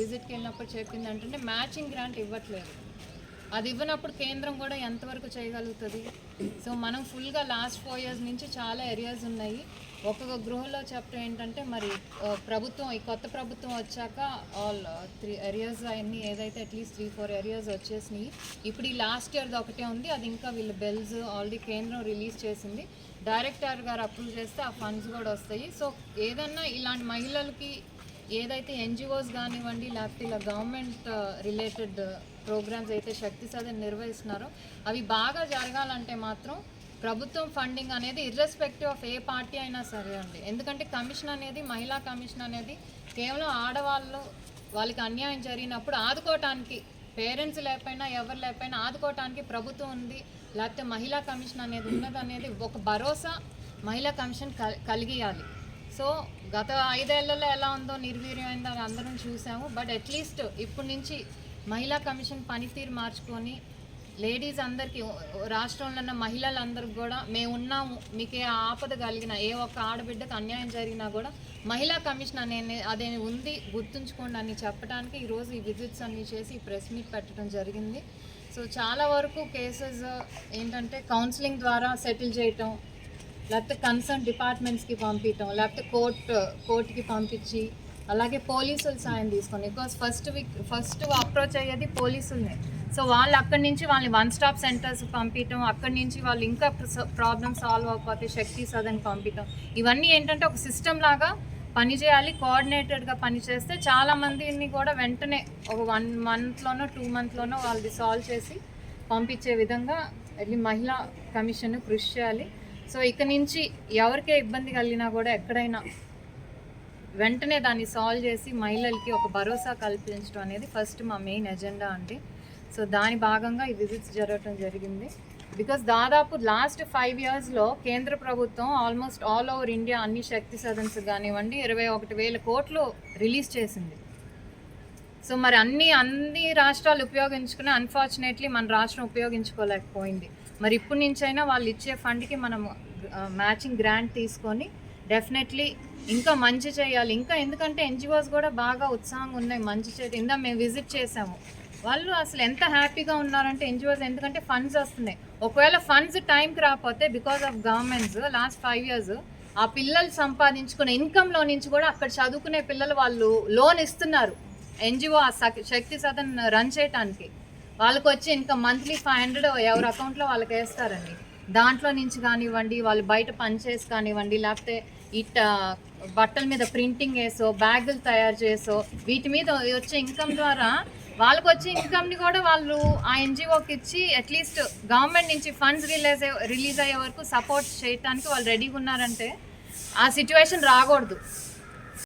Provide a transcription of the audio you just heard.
విజిట్కి వెళ్ళినప్పుడు చెప్పింది అంటే మ్యాచింగ్ గ్రాంట్ ఇవ్వట్లేదు. అది ఇవ్వనప్పుడు కేంద్రం కూడా ఎంతవరకు చేయగలుగుతుంది? సో మనం ఫుల్గా లాస్ట్ ఫోర్ ఇయర్స్ నుంచి చాలా ఏరియాస్ ఉన్నాయి. ఒక్కొక్క గృహంలో చెప్పడం ఏంటంటే మరి ప్రభుత్వం ఈ కొత్త ప్రభుత్వం వచ్చాక ఆల్ త్రీ ఏరియాస్ అన్నీ ఏదైతే అట్లీస్ట్ త్రీ ఫోర్ ఏరియాస్ వచ్చేసినాయి. ఇప్పుడు ఈ లాస్ట్ ఇయర్ది ఒకటే ఉంది. అది ఇంకా వీళ్ళు బెల్స్ ఆల్రెడీ కేంద్రం రిలీజ్ చేసింది. డైరెక్టర్ గారు అప్రూవ్ చేస్తే ఆ ఫండ్స్ కూడా వస్తాయి. సో ఏదన్నా ఇలాంటి మహిళలకి ఏదైతే ఎన్జిఓస్ కానివ్వండి లేకపోతే ఇలా గవర్నమెంట్ రిలేటెడ్ ప్రోగ్రామ్స్ అయితే శక్తి సాధన నిర్వహిస్తున్నారో అవి బాగా జరగాలంటే మాత్రం ప్రభుత్వం ఫండింగ్ అనేది ఇర్రెస్పెక్టివ్ ఆఫ్ ఏ పార్టీ అయినా సరే అండి. ఎందుకంటే కమిషన్ అనేది మహిళా కమిషన్ అనేది కేవలం ఆడవాళ్ళు వాళ్ళకి అన్యాయం జరిగినప్పుడు ఆదుకోవటానికి పేరెంట్స్ లేకపోయినా ఎవరు లేకపోయినా ఆదుకోవటానికి ప్రభుత్వం ఉంది. లేకపోతే మహిళా కమిషన్ అనేది ఉన్నది అనేది ఒక భరోసా మహిళా కమిషన్ కల్- కలిగియాలి. సో గత ఐదేళ్ళలో ఎలా ఉందో నిర్వీర్యమైందో అందరం చూసాము. బట్ అట్లీస్ట్ ఇప్పటి నుంచి మహిళా కమిషన్ పనితీరు మార్చుకొని లేడీస్ అందరికీ రాష్ట్రంలో ఉన్న మహిళలందరికీ కూడా మేము ఉన్నాము. మీకు ఏ ఆపద కలిగిన ఏ ఒక్క ఆడబిడ్డకు అన్యాయం జరిగినా కూడా మహిళా కమిషన్ అనే అదే ఉంది గుర్తుంచుకోండి అని చెప్పడానికి ఈరోజు ఈ విజిట్స్ అన్ని చేసి ఈ ప్రెస్ మీట్ పెట్టడం జరిగింది. సో చాలా వరకు కేసెస్ ఏంటంటే కౌన్సిలింగ్ ద్వారా సెటిల్ చేయటం లేకపోతే కన్సర్న్ డిపార్ట్మెంట్స్కి పంపించటం లేకపోతే కోర్ట్ కోర్టుకి పంపించి అలాగే పోలీసుల సాయం తీసుకొని because first week first approach అయ్యేది పోలీసులనే. సో వాళ్ళు అక్కడి నుంచి వాళ్ళని వన్ స్టాప్ సెంటర్స్ పంపించటం అక్కడి నుంచి వాళ్ళు ఇంకా ప్రాబ్లమ్ సాల్వ్ అవ్వకపోతే శక్తి సదన్ పంపించడం ఇవన్నీ ఏంటంటే ఒక సిస్టమ్ లాగా పనిచేయాలి కోఆర్డినేటెడ్గా పనిచేస్తే చాలా మందిని కూడా వెంటనే ఒక వన్ మంత్లోనో టూ మంత్లోనో వాళ్ళది సాల్వ్ చేసి పంపించే విధంగా మహిళా కమిషన్ కృషి చేయాలి. సో ఇక నుంచి ఎవరికే ఇబ్బంది కలిగినా కూడా ఎక్కడైనా వెంటనే దాన్ని సాల్వ్ చేసి మహిళలకి ఒక భరోసా కల్పించడం అనేది ఫస్ట్ మా మెయిన్ ఎజెండా అండి. సో దాని భాగంగా ఈ విజిట్స్ జరగటం జరిగింది. బికాస్ దాదాపు లాస్ట్ ఫైవ్ ఇయర్స్లో కేంద్ర ప్రభుత్వం ఆల్మోస్ట్ ఆల్ ఓవర్ ఇండియా అన్ని శక్తి సదన్స్ కానివ్వండి ఇరవై ఒకటి వేల కోట్లు రిలీజ్ చేసింది. సో మరి అన్ని అన్ని రాష్ట్రాలు ఉపయోగించుకుని అన్ఫార్చునేట్లీ మన రాష్ట్రం ఉపయోగించుకోలేకపోయింది. మరి ఇప్పటి నుంచైనా వాళ్ళు ఇచ్చే ఫండ్కి మనం మ్యాచింగ్ గ్రాంట్ తీసుకొని డెఫినెట్లీ ఇంకా మంచి చేయాలి. ఇంకా ఎందుకంటే ఎన్జిఓస్ కూడా బాగా ఉత్సాహంగా ఉన్నాయి మంచి చేయాలి ఇందా మేము విజిట్ చేసాము. వాళ్ళు అసలు ఎంత హ్యాపీగా ఉన్నారంటే ఎన్జిఓస్ ఎందుకంటే ఫండ్స్ వస్తున్నాయి. ఒకవేళ ఫండ్స్ టైంకి రాకపోతే because of governments last five years ఆ పిల్లలు సంపాదించుకున్న ఇన్కంలో నుంచి కూడా అక్కడ చదువుకునే పిల్లలు వాళ్ళు లోన్ ఇస్తున్నారు. ఎన్జిఓ ఆ శక్తి సదన్ రన్ చేయటానికి. వాళ్ళకి వచ్చి ఇంకా మంత్లీ ఫైవ్ హండ్రెడ్ ఎవరి అకౌంట్లో వాళ్ళకి వేస్తారండి. దాంట్లో నుంచి కానివ్వండి వాళ్ళు బయట పనిచేసి కానివ్వండి లేకపోతే ఇట్ట బట్టల మీద ప్రింటింగ్ వేసో బ్యాగులు తయారు చేసో వీటి మీద వచ్చే ఇన్కమ్ ద్వారా వాళ్ళకి వచ్చే ఇన్కమ్ని కూడా వాళ్ళు ఆ ఎన్జిఓకి ఇచ్చి అట్లీస్ట్ గవర్నమెంట్ నుంచి ఫండ్స్ రిలీజ్ రిలీజ్ అయ్యే వరకు సపోర్ట్ చేయడానికి వాళ్ళు రెడీగా ఉన్నారంటే ఆ సిచ్యువేషన్ రాకూడదు.